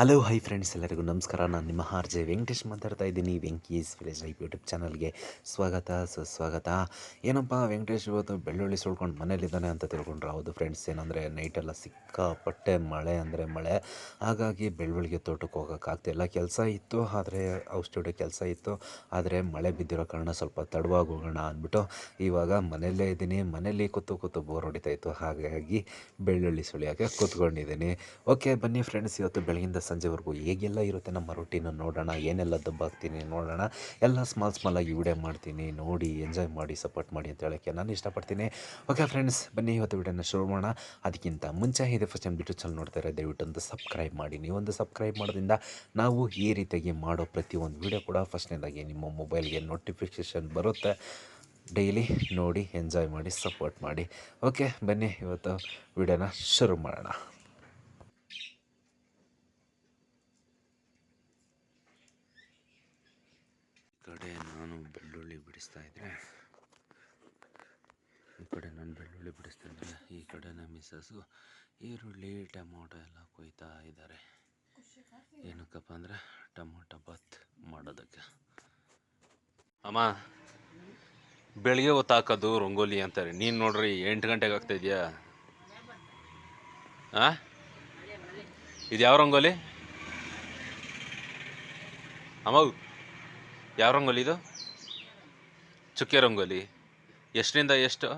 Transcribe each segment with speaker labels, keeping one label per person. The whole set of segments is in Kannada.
Speaker 1: ಹಲೋ ಹೈ ಫ್ರೆಂಡ್ಸ್ ಎಲ್ಲರಿಗೂ ನಮಸ್ಕಾರ. ನಾನು ನಿಮ್ಮ ಆರ್ ಜೆ ವೆಂಕಟೇಶ್ ಮಾತಾಡ್ತಾ ಇದ್ದೀನಿ ವೆಂಕೀಸ್ ವಿಲೇಜ್ ಲೈಫ್ ಯೂಟ್ಯೂಬ್ ಚಾನಲ್ಗೆ ಸ್ವಾಗತ, ಸುಸ್ವಾಗತ. ಏನಪ್ಪ ವೆಂಕಟೇಶ್ ಇವತ್ತು ಬೆಳ್ಳುಳ್ಳಿ ಸುಳ್ಕೊಂಡು ಮನೇಲಿದ್ದಾನೆ ಅಂತ ತಿಳ್ಕೊಂಡ್ರೆ ಹೌದು ಫ್ರೆಂಡ್ಸ್ ಏನಂದರೆ ನೈಟೆಲ್ಲ ಸಿಕ್ಕಾಪಟ್ಟೆ ಮಳೆ ಅಂದರೆ ಮಳೆ. ಹಾಗಾಗಿ ಬೆಳ್ಳುಳ್ಳಿಗೆ ತೋಟಕ್ಕೆ ಹೋಗೋಕ್ಕಾಗ್ತಿಲ್ಲ ಕೆಲಸ ಇತ್ತು, ಆದರೆ ಔಷಧಿ ಕೆಲಸ ಇತ್ತು. ಆದರೆ ಮಳೆ ಬಿದ್ದಿರೋ ಕಾರಣ ಸ್ವಲ್ಪ ತಡವಾಗಿ ಹೋಗೋಣ ಅಂದ್ಬಿಟ್ಟು ಇವಾಗ ಮನೆಯಲ್ಲೇ ಇದ್ದೀನಿ. ಮನೇಲಿ ಕೂತು ಕೂತು ಬೋರ್ ಹೊಡಿತಾ ಇತ್ತು. ಹಾಗಾಗಿ ಬೆಳ್ಳುಳ್ಳಿ ಸುಳಿಯೋಕ್ಕೆ ಕೂತ್ಕೊಂಡಿದ್ದೀನಿ. ಓಕೆ ಬನ್ನಿ ಫ್ರೆಂಡ್ಸ್ ಇವತ್ತು ಬೆಳಗಿಂದ ಸಂಜೆವರೆಗೂ ಹೇಗೆಲ್ಲ ಇರುತ್ತೆ ನಮ್ಮ ರೊಟೀನ ನೋಡೋಣ, ಏನೆಲ್ಲ ದಬ್ಬಾಗ್ತೀನಿ ನೋಡೋಣ, ಎಲ್ಲ ಸ್ಮಾಲ್ ಸ್ಮಾಲಾಗಿ ವಿಡಿಯೋ ಮಾಡ್ತೀನಿ, ನೋಡಿ ಎಂಜಾಯ್ ಮಾಡಿ ಸಪೋರ್ಟ್ ಮಾಡಿ ಅಂತ ಹೇಳೋಕ್ಕೆ ನಾನು ಇಷ್ಟಪಡ್ತೀನಿ. ಓಕೆ ಫ್ರೆಂಡ್ಸ್ ಬನ್ನಿ ಇವತ್ತು ವಿಡಿಯೋನ ಶುರು ಮಾಡೋಣ. ಅದಕ್ಕಿಂತ ಮುಂಚೆ ಇದೆ ಫಸ್ಟ್ ಟೈಮ್ ಬಿಟ್ಟು ಚಾನಲ್ ಇರೋ ದಯವಿಟ್ಟು ಒಂದು ಸಬ್ಸ್ಕ್ರೈಬ್ ಮಾಡಿ ನೀವೊಂದು ಸಬ್ಸ್ಕ್ರೈಬ್ ಮಾಡೋದ್ರಿಂದ ನಾವು ಈ ರೀತಿಯಾಗಿ ಮಾಡೋ ಪ್ರತಿಯೊಂದು ವಿಡಿಯೋ ಕೂಡ ಫಸ್ಟ್ನೇದಾಗಿ ನಿಮ್ಮ ಮೊಬೈಲ್ಗೆ ನೋಟಿಫಿಕೇಷನ್ ಬರುತ್ತೆ. ಡೈಲಿ ನೋಡಿ ಎಂಜಾಯ್ ಮಾಡಿ ಸಪೋರ್ಟ್ ಮಾಡಿ. ಓಕೆ ಬನ್ನಿ ಇವತ್ತು ವಿಡಿಯೋನ ಶುರು ಮಾಡೋಣ. ಕಡೆ ನಾನು ಬೆಳ್ಳುಳ್ಳಿ ಬಿಡಿಸ್ತಾ ಇದ್ದರೆ ಈ ಕಡೆ ನಾನು ಬೆಳ್ಳುಳ್ಳಿ ಬಿಡಿಸ್ತಾ ಈ ಕಡೆ ನಮ್ಮ ಮಿಸ್ಸಸ್ಸು ಈರುಳ್ಳಿ, ಟೊಮೊಟೊ ಎಲ್ಲ ಕೊಯ್ತಾ ಇದ್ದಾರೆ. ಏನಕ್ಕಪ್ಪ ಅಂದರೆ ಟೊಮೊಟೊ ಬಾತ್ ಮಾಡೋದಕ್ಕೆ. ಅಮ್ಮ, ಬೆಳಿಗ್ಗೆ ಹೊತ್ತು ರಂಗೋಲಿ ಅಂತಾರೆ. ನೀನು ನೋಡ್ರಿ ಎಂಟು ಗಂಟೆಗೆ ಆಗ್ತಾ ಇದೆಯಾ? ಹಾಂ ಇದು ಯಾವ ರಂಗೋಲಿ? ಅಮ್ಮ ಯಾವ ರಂಗೋಲಿ ಇದು? ಚುಕ್ಕೆ ರಂಗೋಲಿ. ಎಷ್ಟರಿಂದ ಎಷ್ಟು?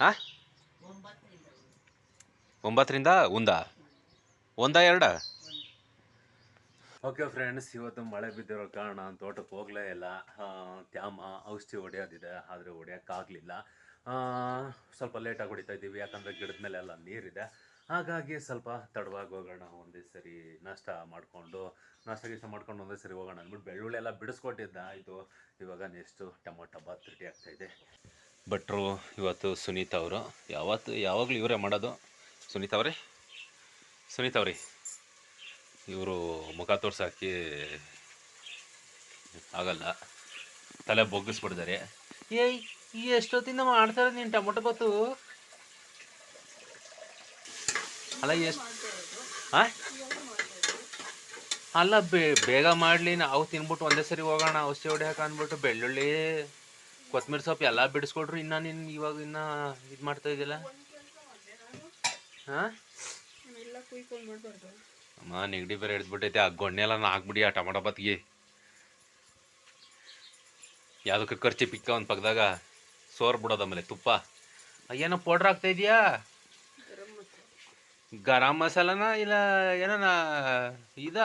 Speaker 1: ಹಾಂ? ಒಂಬತ್ತರಿಂದ ಒಂದ? ಒಂದ ಎರಡ? ಓಕೆ ಫ್ರೆಂಡ್ಸ್ ಇವತ್ತು ಮಳೆ ಬಿದ್ದಿರೋ ಕಾರಣ ತೋಟಕ್ಕೆ ಹೋಗಲೇ ಇಲ್ಲ. ತ್ಯಾಮ ಔಷಧಿ ಹೊಡೆಯೋದಿದೆ, ಆದರೆ ಹೊಡೆಯೋಕ್ಕಾಗಲಿಲ್ಲ. ಸ್ವಲ್ಪ ಲೇಟಾಗಿ ಹೊಡಿತಾ ಇದ್ದೀವಿ, ಯಾಕಂದರೆ ಗಿಡದ ಮೇಲೆ ಎಲ್ಲ ನೀರಿದೆ. ಹಾಗಾಗಿ ಸ್ವಲ್ಪ ತಡವಾಗಿ ಹೋಗೋಣ, ಒಂದೇ ಸರಿ ನಾಷ್ಟ ಮಾಡಿಕೊಂಡು, ನಾಷ್ಟ ಗೀಷ್ಟ ಮಾಡ್ಕೊಂಡು ಒಂದೇ ಸರಿ ಹೋಗೋಣ ಅಂದ್ಬಿಟ್ಟು ಬೆಳ್ಳುಳ್ಳಿ ಎಲ್ಲ ಬಿಡಿಸ್ಕೊಟ್ಟಿದ್ದ. ಇದು ಇವಾಗ ನೆಕ್ಸ್ಟು ಟೊಮೊಟೊ ಬಾತ್ ರೆಡಿ ಆಗ್ತಾಯಿದೆ ಭಟ್ರು, ಇವತ್ತು ಸುನೀತಾ ಅವರು. ಯಾವತ್ತು, ಯಾವಾಗಲೂ ಇವರೇ ಮಾಡೋದು? ಸುನೀತಾ ಅವರೇ? ಸುನೀತಾ ಅವ್ರಿ, ಇವರು ಮುಖ ತೋರ್ಸಾಕಿ ಆಗಲ್ಲ. ತಲೆ ಬೊಗ್ಗಿಸ್ಬಿಡ್ತಾರೆ ಏಯ್ ಈ ಎಷ್ಟೊತ್ತಿಂದ ಮಾಡ್ತಾರೆ ನೀನು ಟೊಮೊಟೊ ಬಾತು ಅಲ್ಲ ಎಷ್ಟು ಹಾಂ ಅಲ್ಲ ಬೇ ಬೇಗ ಮಾಡಲಿ ನಾವು ತಿನ್ಬಿಟ್ಟು ಒಂದೇ ಸರಿ ಹೋಗೋಣ ಔಷಧಿ ಹಾಕ ಅಂದ್ಬಿಟ್ಟು ಬೆಳ್ಳುಳ್ಳಿ ಕೊತ್ತಂಬರಿ ಸೊಪ್ಪು ಎಲ್ಲ ಬಿಡಿಸ್ಕೊಟ್ರು ಇನ್ನ ನೀನು ಇವಾಗ ಇನ್ನ ಇದು ಮಾಡ್ತಾ ಇದೆಯಲ್ಲ? ಹಾಂ ಅಮ್ಮ ನೆಗಡಿ ಬೇರೆ ಹಿಡಿದ್ಬಿಟ್ಟೈತೆ ಆ ಗೊಣ್ಣೆ ಎಲ್ಲ ಹಾಕ್ಬಿಡಿ ಆ ಟೊಮೊಟೊ ಬತ್ತಿಗೆ. ಯಾವುದಕ್ಕೆ ಖರ್ಚಿ ಪಿಕ್ಕ ಒಂದು ಪಕ್ಕದಾಗ ಸೋರ್ ಬಿಡೋದ ಆಮೇಲೆ ತುಪ್ಪ. ಏನೋ ಪೌಡ್ರ್ ಆಗ್ತಾ ಇದೆಯಾ?
Speaker 2: ಗರಂ
Speaker 1: ಮಸಾಲನ ಇಲ್ಲ ಏನನ ಇದ?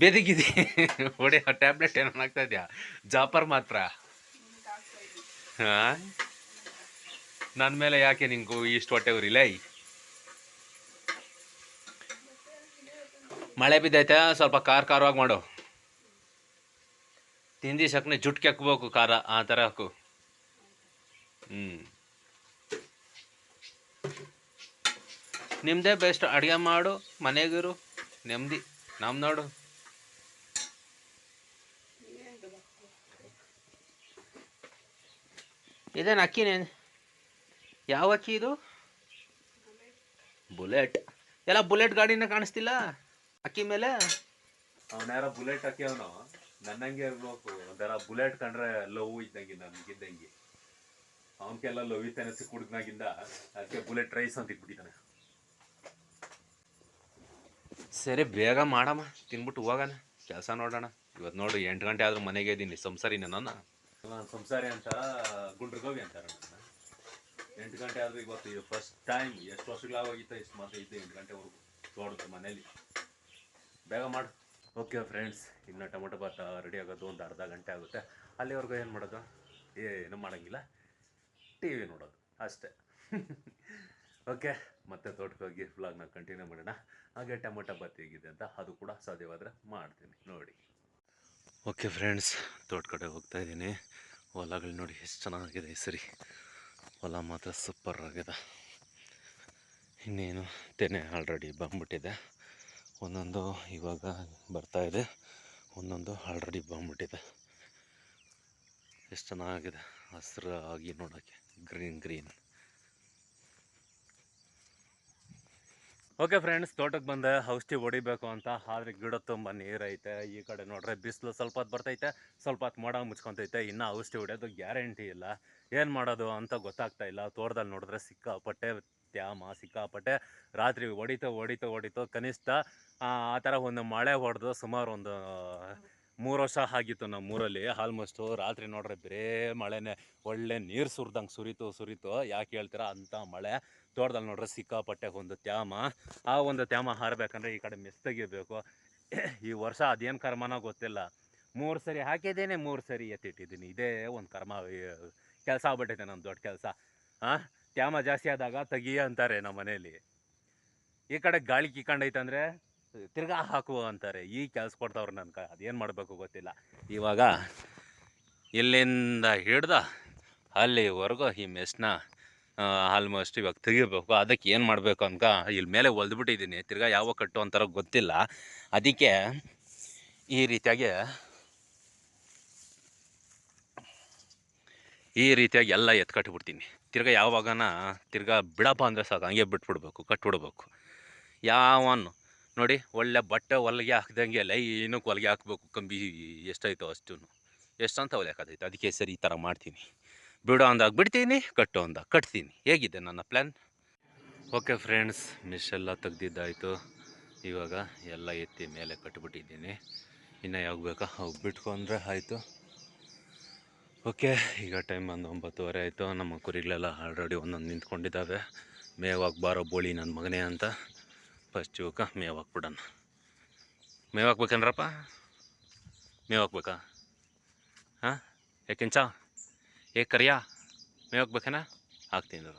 Speaker 1: ಬೆದಗಿದೆ ಹೊಡೆ ಟ್ಯಾಬ್ಲೆಟ್ ಏನೋ ಆಗ್ತಾ ಇದೆಯಾ? ಜಾಪರ್ ಮಾತ್ರ. ಹಾಂ? ನನ್ನ ಮೇಲೆ ಯಾಕೆ ನಿಂಗೂ ಇಷ್ಟು ಹೊಟ್ಟೆ ಉರಿಲ್ಲ ಮಳೆ ಬಿದ್ದೈತೆ ಸ್ವಲ್ಪ ಕಾರ್ ಕಾರವಾಗಿ ಮಾಡು. ತಿಂದಿ ಸಕ್ನೆ ಜುಟ್ಕೆ ಹಾಕ್ಬೇಕು ಖಾರ, ಆ ಥರ ಹಾಕು. ಹ್ಞೂ ನಿಮ್ಮದೇ ಬೆಸ್ಟ್ ಅಡುಗೆ ಮಾಡು, ಮನೆಗಿರು, ನೆಮ್ಮದಿ. ನಮ್ಮ ನೋಡು. ಇದೇನು ಅಕ್ಕಿನೇ ಯಾವ ಅಕ್ಕಿ ಇದು? ಬುಲೆಟ್. ಎಲ್ಲ ಬುಲೆಟ್ ಗಾಡಿನ ಕಾಣಿಸ್ತಿಲ್ಲ ಅಕ್ಕಿ ಮೇಲೆ? ಅವನ ಯಾರೋ ಬುಲೆಟ್ ಅಕ್ಕಿ ಅವನು ನನ್ನಂಗೆ ಇರ್ಬೇಕು. ಒಂಥರ ಬುಲೆಟ್ ಕಂಡ್ರೆ ಲವ್ ಇದ್ದಂಗೆ ನನ್ಗಿದ್ದಂಗೆ ಅವನಕ್ಕೆಲ್ಲ ಲವ್ ಇತ್ತಾನೆ ಸಿಕ್ಕ ಹುಡುಗನಾಗಿಂದ ಅದಕ್ಕೆ ಬುಲೆಟ್ ರೈಸ್ ಅಂತ ಇಟ್ಬಿಟ್ಟಿದ್ದಾನೆ. ಸರಿ ಬೇಗ ಮಾಡಮ್ಮ. ತಿನ್ಬಿಟ್ಟು ಹೋಗೋಣ. ಕೆಲಸ ನೋಡೋಣ. ಇವತ್ತು ನೋಡು ಎಂಟು ಗಂಟೆ ಆದರೂ ಮನೆಗೆ ಇದ್ದೀನಿ ಸಂಸಾರಿ ನನ್ನ. ನಾನು ಸಂಸಾರಿ ಅಂತ ಗುಂಡ್ರಗೋವಿ ಅಂತಾರೆ ಅಂತಾರ ಎಂಟು ಗಂಟೆ ಆದರೂ ಇವತ್ತು ಫಸ್ಟ್ ಟೈಮ್ ಎಷ್ಟು ವರ್ಷಗಳಾಗೋಗಿತ್ತು ಇಷ್ಟು ಮಾತ್ರ ಇದ್ದು ಎಂಟು ಗಂಟೆವರೆಗೂ. ನೋಡುತ್ತೆ ಮನೇಲಿ. ಬೇಗ ಮಾಡು. ಓಕೆ ಫ್ರೆಂಡ್ಸ್, ಇನ್ನು ಟೊಮೊಟೊ ಭಾತ ರೆಡಿ ಆಗೋದು ಒಂದು ಅರ್ಧ ಗಂಟೆ ಆಗುತ್ತೆ. ಅಲ್ಲಿವರೆಗೂ ಏನು ಮಾಡೋದು? ಏನು ಮಾಡೋಂಗಿಲ್ಲ. ಟಿ ವಿ ನೋಡೋದು, ಅಷ್ಟೇ. ಓಕೆ, ಮತ್ತೆ ತೋಟಕ್ಕೆ ಹೋಗಿ ವ್ಲಾಗ್ನ ಕಂಟಿನ್ಯೂ ಮಾಡೋಣ. ಹಾಗೆ ಟೊಮೊಟೊ ಭಾತ್ ಹೇಗಿದೆ ಅಂತ ಅದು ಕೂಡ ಸಾಧ್ಯವಾದರೆ ಮಾಡ್ತೀನಿ, ನೋಡಿ. ಓಕೆ ಫ್ರೆಂಡ್ಸ್ ತೋಟ ಕಡೆ ಹೋಗ್ತಾ ಇದ್ದೀನಿ. ಹೊಲಗಳು ನೋಡಿ ಎಷ್ಟು ಚೆನ್ನಾಗಿದೆ ಸರಿ. ಹೊಲ ಮಾತ್ರ ಸೂಪರ್ ಆಗಿದೆ. ಇನ್ನೇನು, ತೆನೆ ಆಲ್ರೆಡಿ ಬಂದ್ಬಿಟ್ಟಿದೆ. ಒಂದೊಂದು ಇವಾಗ ಬರ್ತಾ ಇದೆ, ಒಂದೊಂದು ಆಲ್ರೆಡಿ ಬಂದ್ಬಿಟ್ಟಿದೆ. ಎಷ್ಟು ಚೆನ್ನಾಗಿದೆ ಹಸಿರಾಗಿ ನೋಡೋಕ್ಕೆ ಗ್ರೀನ್ ಗ್ರೀನ್. ಓಕೆ ಫ್ರೆಂಡ್ಸ್ ತೋಟಕ್ಕೆ ಬಂದೆ, ಔಷಧಿ ಹೊಡಿಬೇಕು ಅಂತ, ಆದರೆ ಗಿಡ ತುಂಬ ನೀರೈತೆ. ಈ ಕಡೆ ನೋಡ್ರೆ ಬಿಸಿಲು ಸ್ವಲ್ಪ ಹೊತ್ತು ಬರ್ತೈತೆ ಸ್ವಲ್ಪ ಹೊತ್ತು ಮೋಡ ಮುಚ್ಕೊತೈತೆ, ಇನ್ನೂ ಔಷಧಿ ಹೊಡೆಯೋದು ಗ್ಯಾರಂಟಿ ಇಲ್ಲ. ಏನು ಮಾಡೋದು ಅಂತ ಗೊತ್ತಾಗ್ತಾ ಇಲ್ಲ. ತೋಟದಲ್ಲಿ ನೋಡಿದ್ರೆ ಸಿಕ್ಕಾಪಟ್ಟೆ ತ್ಯಾಮ ಸಿಕ್ಕಾಪಟ್ಟೆ ರಾತ್ರಿ ಹೊಡಿತು ಹೊಡಿತು ಹೊಡಿತು ಕನಿಷ್ಠ, ಆ ಥರ ಒಂದು ಮಳೆ ಹೊಡೆದು ಸುಮಾರು ಒಂದು ಮೂರು ವರ್ಷ ಆಗಿತ್ತು ನಮ್ಮ ಊರಲ್ಲಿ. ಆಲ್ಮೋಸ್ಟು ರಾತ್ರಿ ನೋಡ್ರೆ ಬರೇ ಮಳೆನೇ. ಒಳ್ಳೆ ನೀರು ಸುರಿದಂಗೆ ಸುರಿತು ಸುರಿತು. ಯಾಕೆ ಹೇಳ್ತೀರಾ? ಅಂಥ ಮಳೆ. ತೋಟದಲ್ಲಿ ನೋಡ್ರೆ ಸಿಕ್ಕಾಪಟ್ಟೆ ಒಂದು ತ್ಯಾಮ. ಆ ಒಂದು ತ್ಯಾಮ ಹಾರಬೇಕಂದ್ರೆ ಈ ಕಡೆ ಮೆಸ್ ತೆಗಿಬೇಕು ಈ ವರ್ಷ ಅದೇನು ಕರ್ಮನೋ ಗೊತ್ತಿಲ್ಲ. ಮೂರು ಸರಿ ಹಾಕಿದ್ದೇನೆ, ಮೂರು ಸರಿ ಎತ್ತಿಟ್ಟಿದ್ದೀನಿ. ಇದೇ ಒಂದು ಕರ್ಮ ಕೆಲಸ ಆಗ್ಬಿಟ್ಟಿದೆ ನಮ್ಮ ದೊಡ್ಡ ಕೆಲಸ. ಹಾಂ ತ್ಯಾಮ ಜಾಸ್ತಿ ಆದಾಗ ತೆಗಿ ಅಂತಾರೆ ನಮ್ಮ ಮನೆಯಲ್ಲಿ. ಈ ಕಡೆ ಗಾಳಿ ಕಿಕ್ಕಂಡೈತೆ ಅಂದರೆ ತಿರ್ಗಾ ಹಾಕು ಅಂತಾರೆ. ಈ ಕೆಲಸ ಕೊಡ್ತಾವ್ರು ನನ್ಗೆ ಅದೇನು ಮಾಡಬೇಕು ಗೊತ್ತಿಲ್ಲ. ಇವಾಗ ಇಲ್ಲಿಂದ ಹಿಡ್ದ ಅಲ್ಲಿವರೆಗೂ ಈ ಮೆಸ್ನ ಆಲ್ಮೋಸ್ಟ್ ಇವಾಗ ತೆಗಿಬೇಕು. ಅದಕ್ಕೆ ಏನು ಮಾಡಬೇಕು ಅನ್ಕ ಇಲ್ಲಿ ಮೇಲೆ ಒಲ್ದ್ಬಿಟ್ಟಿದ್ದೀನಿ ತಿರ್ಗಾ ಯಾವ ಕಟ್ಟು ಅಂತಾರ ಗೊತ್ತಿಲ್ಲ. ಅದಕ್ಕೆ ಈ ರೀತಿಯಾಗಿ ಈ ರೀತಿಯಾಗಿ ಎಲ್ಲ ಎತ್ಕಟ್ಬಿಡ್ತೀನಿ. ತಿರ್ಗಾ ಯಾವಾಗನ ತಿರ್ಗಾ ಬಿಡಪ್ಪ ಅಂದರೆ ಸಾಕು, ಹಂಗೆ ಬಿಟ್ಬಿಡ್ಬೇಕು, ಕಟ್ಬಿಡ್ಬೇಕು. ಯಾವನು, ನೋಡಿ ಒಳ್ಳೆ ಬಟ್ಟೆ ಹೊಲಿಗೆ ಹಾಕ್ದಂಗೆ ಲೈನಕ್ಕೆ ಹೊಲಿಗೆ ಹಾಕ್ಬೇಕು, ಕಂಬಿ ಎಷ್ಟಾಯ್ತೋ ಅಷ್ಟು ಎಷ್ಟಂತ ಹೊಲಿಗೆ ಹಾಕೋದೈತೆ ಅದಕ್ಕೆ ಸರಿ ಈ ಥರ ಮಾಡ್ತೀನಿ. ಬಿಡೋ ಅಂದಾಗ ಬಿಡ್ತೀನಿ, ಕಟ್ಟೋ ಅಂದಾಗ ಕಟ್ತೀನಿ. ಹೇಗಿದೆ ನನ್ನ ಪ್ಲ್ಯಾನ್ ಓಕೆ ಫ್ರೆಂಡ್ಸ್ ಮಿಸ್ ಎಲ್ಲ ತೆಗ್ದಿದ್ದಾಯಿತು. ಇವಾಗ ಎಲ್ಲ ಎತ್ತಿ ಮೇಲೆ ಕಟ್ಬಿಟ್ಟಿದ್ದೀನಿ. ಇನ್ನು ಯಾವಾಗ ಬೇಕಾ ಅವು ಬಿಟ್ಕೊಂಡ್ರೆ ಆಯಿತು. ಓಕೆ, ಈಗ ಟೈಮ್ ಬಂದು ಒಂಬತ್ತುವರೆ ಆಯಿತು. ನಮ್ಮ ಕುರಿಗಳೆಲ್ಲ ಆಲ್ರೆಡಿ ಒಂದೊಂದು ನಿಂತ್ಕೊಂಡಿದ್ದಾವೆ. ಮೇವಾಗಿ ಬಾರೋ ಬೋಳಿ ನನ್ನ ಮಗನೇ ಅಂತ. ಫಸ್ಟ್ ಇವಕ್ಕ ಮೇವು ಹಾಕ್ಬಿಡೋಣ ಮೇವು ಹಾಕ್ಬೇಕೇನ್ರಪ್ಪ ಮೇವು ಹಾಕ್ಬೇಕಾ ಹಾಂ? ಯಾಕೆಂಚ ಏ ಕರಿಯಾ? ಮೇವು ಹಾಕ್ಬೇಕೇನ ಹಾಕ್ತೀನಿ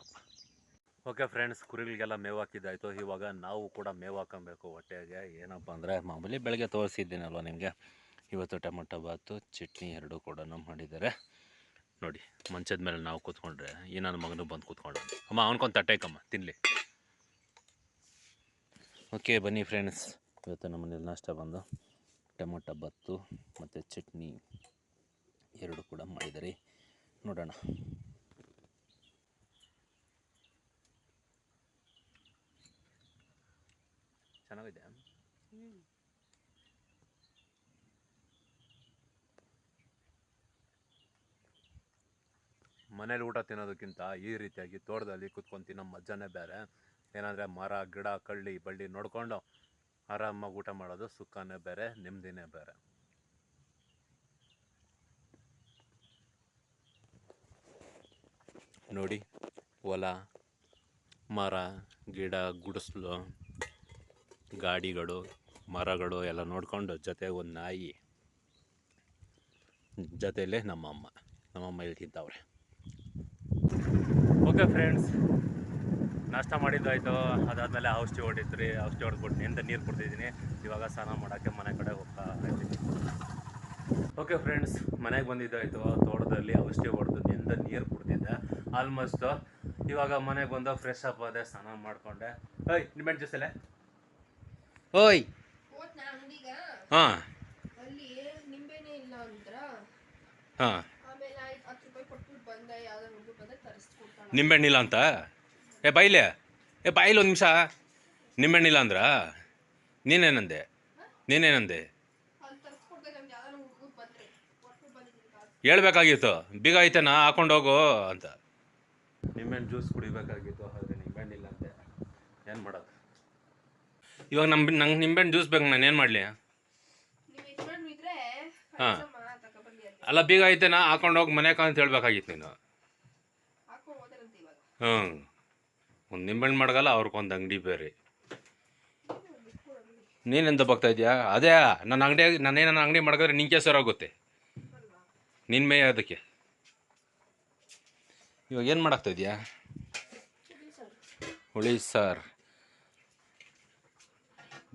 Speaker 1: ಓಕೆ ಫ್ರೆಂಡ್ಸ್ ಕುರಿಗಳಿಗೆಲ್ಲ ಮೇವು ಹಾಕಿದ್ದಾಯಿತು ಇವಾಗ ನಾವು ಕೂಡ ಮೇವು ಹಾಕೊಬೇಕು ಹೊಟ್ಟೆಗೆ. ಏನಪ್ಪ ಅಂದರೆ, ಮಾಮೂಲಿ ಬೆಳಗ್ಗೆ ತೋರಿಸಿದ್ದೀನಲ್ವ ನಿಮಗೆ? ಇವತ್ತು ಟೊಮೊಟೊ ಬಾತು, ಚಟ್ನಿ ಎರಡೂ ಕೂಡ ಮಾಡಿದ್ದಾರೆ. ನೋಡಿ ಮಂಚದ ಮೇಲೆ ನಾವು ಕೂತ್ಕೊಂಡ್ರೆ ಈ ನನ್ನ ಮಗನು ಬಂದು ಕೂತ್ಕೊಂಡ ಅಮ್ಮ ಅವನ್ಕೊಂದು ತಟ್ಟೆಕಮ್ಮ ತಿನ್ನಲಿ ಓಕೆ ಬನ್ನಿ ಫ್ರೆಂಡ್ಸ್ ಇವತ್ತು ನಮ್ಮ ಮನೇಲಿ ನಾಷ್ಟ ಬಂದು ಟೊಮೊಟೊ ಬತ್ತು ಮತ್ತು ಚಟ್ನಿ ಎರಡು ಕೂಡ ಮಾಡಿದರೆ ನೋಡೋಣ. ಚೆನ್ನಾಗಿದೆ. ಮನೇಲಿ ಊಟ ತಿನ್ನೋದಕ್ಕಿಂತ ಈ ರೀತಿಯಾಗಿ ತೋಟದಲ್ಲಿ ಕುತ್ಕೊಂಡು ತಿನ್ನೋ ಮಜಾನೇ ಬೇರೆ. ಏನಂದರೆ ಮರ, ಗಿಡ, ಕಳ್ಳಿ, ಬಳ್ಳಿ ನೋಡಿಕೊಂಡು ಆರಾಮಾಗಿ ಊಟ ಮಾಡೋದು ಸುಖನೇ ಬೇರೆ, ನೆಮ್ಮದಿನೇ ಬೇರೆ. ನೋಡಿ, ಹೊಲ, ಮರ, ಗಿಡ, ಗುಡಿಸ್ಲು, ಗಾಡಿಗಳು, ಮರಗಳು ಎಲ್ಲ ನೋಡಿಕೊಂಡು ಜೊತೆ ಒಂದು ನಾಯಿ. ಜೊತೆಯಲ್ಲೇ ನಮ್ಮಮ್ಮ. ನಮ್ಮಮ್ಮ ಹೇಳ್ತಿದ್ದವ್ರೆ. Okay friends. ನಾಷ್ಟ ಮಾಡಿದ್ದಾಯ್ತು. ಅದಾದಮೇಲೆ ಔಷಧಿ ಹೊಡಿದ್ರಿ ಔಷಧಿ ಹೊಡೆದ್ಬಿಟ್ಟು ನಿಂತ ನೀರು ಕೊಡ್ತಿದ್ದೀನಿ ಇವಾಗ ಸ್ನಾನ ಮಾಡೋಕ್ಕೆ ಮನೆ ಕಡೆ ಹೋಗ್ತಾ ಇದ್ದೀನಿ. ಓಕೆ ಫ್ರೆಂಡ್ಸ್ ಮನೆಗೆ ಬಂದಿದ್ದಾಯ್ತು. ತೋಟದಲ್ಲಿ ಔಷಧಿ ಹೊಡೆದು ನಿಂದ ನೀರು ಕುಡ್ದಿದ್ದೆ. ಆಲ್ಮೋಸ್ಟ್ ಇವಾಗ ಮನೆಗೆ ಬಂದು ಫ್ರೆಶ್ ಅಪ್ ಆದೆ ಸ್ನಾನ ಮಾಡಿಕೊಂಡೆ. ಓಯ್ ನಿಮ್ಮ ಜ್ಯೂಸಲ್ಲೇ ಓಯ್. ಹಾಂ.
Speaker 2: ಅಲ್ಲಿ ನಿಂಬೆನೇ ಇಲ್ಲ ಅಂದ್ರ?
Speaker 1: ಹಾಂ
Speaker 2: ಆಮೇಲೆ ಆಯ್ತು ಹತ್ತು ರೂಪಾಯಿ ಕೊಟ್ಬಿಟ್ಟು ಬಂದೆ ಯಾವ್ದೋ ಹುಡುಗ ಬಂದೆ ತರಿಸ್ಕೊಡ್ತಾಳ
Speaker 1: ನಿಂಬೆಹಣ್ಣಿಲ್ಲ ಅಂತ? ಏ ಬಾಯಿಲೆ ಏ ಬಾಯಿಲಿ ಒಂದು ನಿಮಿಷ. ನಿಂಬೆಹಣ್ಣಿಲ್ಲ ಅಂದ್ರ? ನೀನೇನಂದೆ? ನೀನೇನಂದೆ? ಹೇಳ್ಬೇಕಾಗಿತ್ತು. ಬೀಗ ಐತೆನಾ? ಹಾಕೊಂಡೋಗು ಅಂತ. ನಿಂಬೆಹಣ್ಣು ಜ್ಯೂಸ್ ಕುಡಿಬೇಕಾಗಿತ್ತು ಆದರೆ ನಿಂಬೆಹಣ್ಣಿಲ್ಲ ಅಂತೆ ಏನು ಮಾಡೋದು? ಇವಾಗ ನಮ್ಮ ನಂಗೆ ನಿಂಬೆಹಣ್ಣು ಜ್ಯೂಸ್ ಬೇಕು ನಾನು ಏನು ಮಾಡಲಿ?
Speaker 2: ಹಾಂ ಇದ್ರೆ
Speaker 1: ಹಾ.
Speaker 2: ಕಳ್ಸಮ್ಮ
Speaker 1: ಅಲ್ಲ. ಬೀಗ ಐತೆನಾ? ಹಾಕೊಂಡೋಗಿ ಮನೆ ಅಂತ ಹೇಳ್ಬೇಕಾಗಿತ್ತು ನೀನು. ಹ್ಞೂ ಒಂದು ನಿಂಬೆಹಣ್ಣು ಮಾಡಗಲ್ಲ ಅವ್ರಿಗೊಂದು ಅಂಗಡಿ ಬೇರೆ. ನೀನೆಂತ ಬಗ್ತಾ ಇದೆಯಾ? ಅದೇ, ನನ್ನ ಅಂಗಡಿ, ನಾನೇ ನನ್ನ ಅಂಗಡಿ ಮಾಡಿದ್ರೆ ನಿಂಗೆ ಆಗುತ್ತೆ. ನಿನ್ನ ಮೇ ಅದಕ್ಕೆ. ಇವಾಗ ಏನು ಮಾಡಾಕ್ತಾ ಇದೆಯಾ? ಹುಳಿ ಸಾರ್.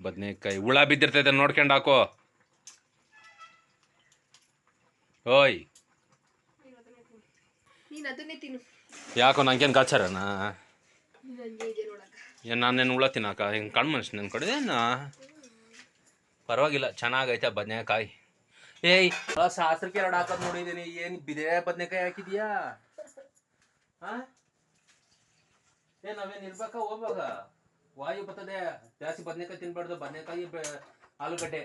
Speaker 1: ಬದನೆಕಾಯಿ. ಹುಳ ಬಿದ್ದಿರ್ತೈತೆ ನೋಡ್ಕೊಂಡು ಹಾಕೋ. ಓಯ್.
Speaker 2: ನೀನು ಅದನ್ನೇ ತಿನ್ನು.
Speaker 1: ಯಾಕೋ ನಂಗೇನು ಗಾಚಾರನ? ಏನು ನಾನೇನು ಹುಳ ತಿನ್ನಾಕ ಹಿಂಗೆ ಕಣ್ಣು ಮನುಷ್ಯ ನನ್ನ ಕಡೆ? ಏನು? ಪರವಾಗಿಲ್ಲ, ಚೆನ್ನಾಗೈತೆ ಬದನೆಕಾಯಿ. ಏಯ್ ಶಾಸ್ತ್ರಕ್ಕೆ ಎರಡು ಹಾಕೋದು ನೋಡಿದ್ದೀನಿ ಏನು ಬಿದೆ ಬದನೆಕಾಯಿ ಹಾಕಿದ್ಯಾ? ಹಾಂ ಏ, ನಾವೇನು ಇರ್ಬೇಕಾ? ಹೋಗ್ಬೇಕ ವಾಯು ಬರ್ತದೆ. ಜಾಸ್ತಿ ಬದನೆಕಾಯಿ ತಿನ್ಬಾರ್ದು. ಬದನೆಕಾಯಿ ಆಲೂಗಡ್ಡೆ.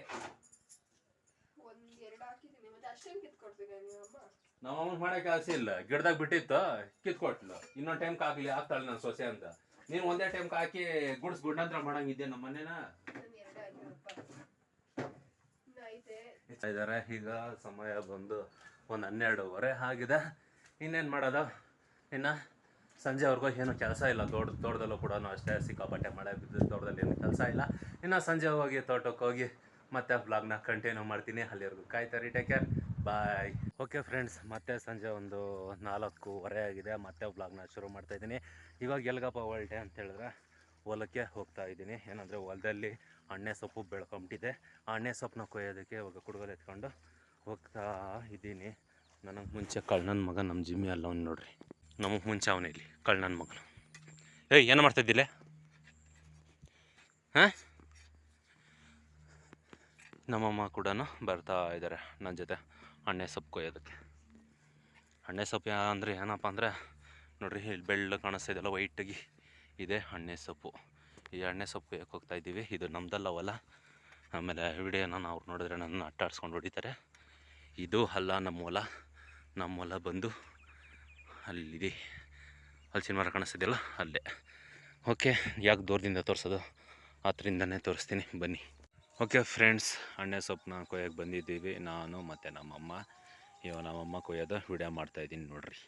Speaker 2: ನಿಮ್ಮ
Speaker 1: ಅಮ್ಮನ ಮಾಡೋ ಕೆಲಸ ಇಲ್ಲ. ಗಿಡದಾಗ ಬಿಟ್ಟಿತ್ತು, ಕಿತ್ಕೊಟ್ಲು. ಇನ್ನೊಂದು ಟೈಮ್ ಹಾಕ್ಲಿ ಹಾಕ್ತಾಳೆ ನನ್ನ ಸೊಸೆ ಅಂತ. ನೀನು ಒಂದೇ ಟೈಮ್ ಹಾಕಿ ಗುಡ್ಸ್ ಗುಡ್ಡಂತ್ರ ಮಾಡಂಗಿದ್ದೆ ನಮ್ಮ ಮನೇನ? ಇದ್ದಾರೆ ಈಗ ಸಮಯ ಬಂದು ಒಂದು ಹನ್ನೆರಡುವರೆ ಆಗಿದೆ. ಇನ್ನೇನು ಮಾಡೋದು? ಇನ್ನು ಸಂಜೆವರೆಗೂ ಏನು ಕೆಲಸ ಇಲ್ಲ. ತೋಟ ತೋಟದಲ್ಲೂ ಕೂಡ ಅಷ್ಟೇ, ಸಿಕ್ಕಾಪಟ್ಟೆ ಮಳೆ ಬಿದ್ದು ತೋಟದಲ್ಲಿ ಏನು ಕೆಲಸ ಇಲ್ಲ. ಇನ್ನು ಸಂಜೆ ಹೋಗಿ ತೋಟಕ್ಕೆ ಹೋಗಿ ಮತ್ತೆ ಬ್ಲಾಗ್ನ ಕಂಟಿನ್ಯೂ ಮಾಡ್ತೀನಿ. ಅಲ್ಲಿವರೆಗೂ ಕಾಯ್ತಾರೆ take care bye okay friends ಮತ್ತೆ ಸಂಜೆ ಒಂದು ನಾಲ್ಕೂವರೆ ಆಗಿದೆ. ಮತ್ತೆ ಬ್ಲಾಗ್ನ ಶುರು ಮಾಡ್ತಾ ಇದ್ದೀನಿ. ಇವಾಗ ಎಲ್ಗಪ್ಪ ಹೊಲ್ಟೆ ಅಂತ ಹೇಳಿದ್ರೆ ಹೊಲಕ್ಕೆ ಹೋಗ್ತಾ ಇದ್ದೀನಿ. ಏನಂದರೆ ಹೊಲದಲ್ಲಿ ಅಣ್ಣೆ ಸೊಪ್ಪು ಬೆಳ್ಕೊಂಬಿಟ್ಟಿದೆ. ಆ ಅಣ್ಣೆ ಸೊಪ್ಪನ್ನ ಕೊಯ್ಯೋದಕ್ಕೆ ಇವಾಗ ಕುಡುಗಲ್ ಎತ್ಕೊಂಡು ಹೋಗ್ತಾ ಇದ್ದೀನಿ. ನನಗೆ ಮುಂಚೆ ಕಳ್ಳನ ಮಗ ನಮ್ಮ ಜಿಮ್ಮಿ ಅಲ್ಲ ಅವ್ನು ನೋಡ್ರಿ. ನಮಗೆ ಮುಂಚೆ ಅವನೇ ಇಲ್ಲಿ, ಕಳ್ಳನ ಮಗನು ಏಯ್, ಏನು ಮಾಡ್ತಾಯಿದ್ದಿಲ್ಲ ಹಾಂ? ನಮ್ಮಮ್ಮ ಕೂಡ ಬರ್ತಾ ಇದ್ದಾರೆ ನನ್ನ ಜೊತೆ. ಅಣ್ಣೆ ಸೊಪ್ಪು ಕೊಯ್ಯೋದಕ್ಕೆ. ಹಣ್ಣೆ ಸೊಪ್ಪು ಅಂದರೆ ಏನಪ್ಪ ಅಂದರೆ, ನೋಡಿರಿ ಇಲ್ಲಿ ಬೆಳ್ಳು ಕಾಣಿಸ್ತಿದೆಲ್ಲ ವೈಟಾಗಿ ಇದೆ ಹಣ್ಣೆ ಸೊಪ್ಪು. ಈ ಎಣ್ಣೆ ಸೊಪ್ಪು ಯಾಕೆ ಹೋಗ್ತಾ ಇದ್ದೀವಿ? ಇದು ನಮ್ಮದಲ್ಲ ಹೊಲ ಆಮೇಲೆ ವಿಡಿಯೋನ ಅವ್ರು ನೋಡಿದ್ರೆ ನನ್ನ ಅಟ್ಟಾಡ್ಸ್ಕೊಂಡು ಹೊಡಿತಾರೆ. ಇದು ಅಲ್ಲ ನಮ್ಮ ಹೊಲ. ನಮ್ಮ ಹೊಲ ಬಂದು ಅಲ್ಲಿದೆ. ಹಲ್ಸಿನ ಮರ ಕಾಣಿಸ್ತಿದೆಯಲ್ಲ ಅಲ್ಲೇ. ಓಕೆ ಯಾಕೆ ದೂರದಿಂದ ತೋರಿಸೋದು? ಹತ್ರದಿಂದನೇ ತೋರಿಸ್ತೀನಿ, ಬನ್ನಿ. ಓಕೆ ಫ್ರೆಂಡ್ಸ್, ಅಣ್ಣೆ ಸೊಪ್ಪನ್ನ ಕೊಯ್ಯೋಕ್ಕೆ ಬಂದಿದ್ದೀವಿ. ನಾನು ಮತ್ತು ನಮ್ಮಮ್ಮ. ಇವಾಗ ನಮ್ಮಮ್ಮ ಕೊಯ್ಯೋದು ವಿಡಿಯೋ ಮಾಡ್ತಾಯಿದ್ದೀನಿ ನೋಡ್ರಿ.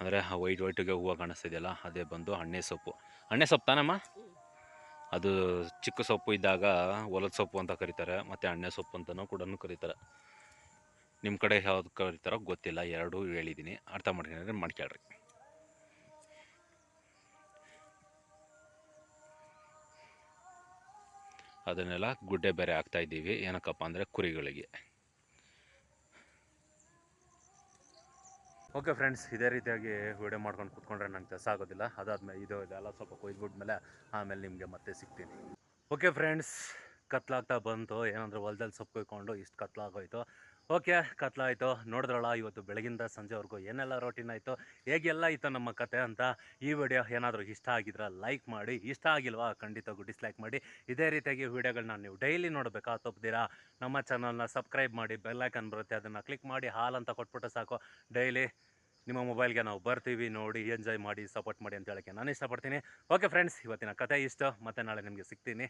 Speaker 1: ಅಂದರೆ ಆ ವೈಟ್ ವೈಟಿಗೆ ಹೂವು ಕಾಣಿಸ್ತಿದೆಯಲ್ಲ, ಅದೇ ಬಂದು ಅಣ್ಣೆ ಸೊಪ್ಪು. ಅಣ್ಣೆ ಸೊಪ್ಪು ತಾನಮ್ಮ? ಅದು ಚಿಕ್ಕ ಸೊಪ್ಪು ಇದ್ದಾಗ ಹೊಲದ ಸೊಪ್ಪು ಅಂತ ಕರೀತಾರೆ, ಮತ್ತು ಅಣ್ಣೆ ಸೊಪ್ಪು ಅಂತಲೂ ಕೂಡ ಕರೀತಾರೆ. ನಿಮ್ಮ ಕಡೆ ಯಾವ್ದು ಕರೀತಾರೋ ಗೊತ್ತಿಲ್ಲ, ಎರಡೂ ಹೇಳಿದ್ದೀನಿ. ಅರ್ಥ ಮಾಡ್ಕೊಂಡ್ರೆ ಮಾಡ್ಕೊಳ್ರಿ. ಅದನ್ನೆಲ್ಲ ಗುಡ್ಡೆ ಬೇರೆ ಹಾಕ್ತಾ ಇದ್ದೀವಿ. ಏನಕ್ಕಪ್ಪ ಅಂದರೆ ಕುರಿಗಳಿಗೆ. ಓಕೆ ಫ್ರೆಂಡ್ಸ್ ಇದೇ ರೀತಿಯಾಗಿ ವಿಡಿಯೋ ಮಾಡ್ಕೊಂಡು ಕೂತ್ಕೊಂಡ್ರೆ ನಂಗೆ ಕೆಲಸ ಆಗೋದಿಲ್ಲ. ಅದಾದ್ಮೇಲೆ ಇದು ಇದೆಲ್ಲ ಸ್ವಲ್ಪ ಕೊಯ್ದುಬಿಟ್ಮೇಲೆ ಆಮೇಲೆ ನಿಮಗೆ ಮತ್ತೆ ಸಿಗ್ತೀನಿ. ಓಕೆ ಫ್ರೆಂಡ್ಸ್ ಕತ್ಲಾಗ್ತಾ ಬಂತು. ಏನಂದ್ರೆ ಹೊಲ್ದಲ್ಲಿ ಸೊಪ್ಪು ಕೊಯ್ಕೊಂಡು ಇಷ್ಟು ಕತ್ಲಾಗೋಯ್ತು. ಓಕೆ, ಕತ್ಲಾಯಿತು. ನೋಡಿದ್ರಲ್ಲ, ಇವತ್ತು ಬೆಳಗಿಂದ ಸಂಜೆವರೆಗೂ ಏನೆಲ್ಲ ರೊಟೀನ್ ಆಯಿತು, ಹೇಗೆಲ್ಲ ಇತ್ತು ನಮ್ಮ ಕತೆ ಅಂತ ಈ ವಿಡಿಯೋ ಏನಾದರೂ ಇಷ್ಟ ಆಗಿದ್ರೆ ಲೈಕ್ ಮಾಡಿ, ಇಷ್ಟ ಆಗಿಲ್ವಾ ಖಂಡಿತವಾಗೂ ಡಿಸ್ಲೈಕ್ ಮಾಡಿ. ಇದೇ ರೀತಿಯಾಗಿ ವಿಡಿಯೋಗಳನ್ನ ನೀವು ಡೈಲಿ ನೋಡಬೇಕಾ ತಪ್ಪದಿರಾ? ನಮ್ಮ ಚಾನಲ್ನ ಸಬ್ಸ್ಕ್ರೈಬ್ ಮಾಡಿ ಬೆಲ್ಲೈಕನ್ ಬರುತ್ತೆ, ಅದನ್ನು ಕ್ಲಿಕ್ ಮಾಡಿ, ಹಾಲ್ ಅಂತ ಕೊಟ್ಬಿಟ್ಟು ಸಾಕು. ಡೈಲಿ ನಿಮ್ಮ ಮೊಬೈಲ್ಗೆ ನಾವು ಬರ್ತೀವಿ, ನೋಡಿ ಎಂಜಾಯ್ ಮಾಡಿ ಸಪೋರ್ಟ್ ಮಾಡಿ ಅಂತ ಹೇಳೋಕ್ಕೆ ನಾನು ಇಷ್ಟಪಡ್ತೀನಿ. ಓಕೆ ಫ್ರೆಂಡ್ಸ್ ಇವತ್ತಿನ ಕತೆ ಇಷ್ಟು. ಮತ್ತೆ ನಾಳೆ ನಿಮಗೆ ಸಿಗ್ತೀನಿ.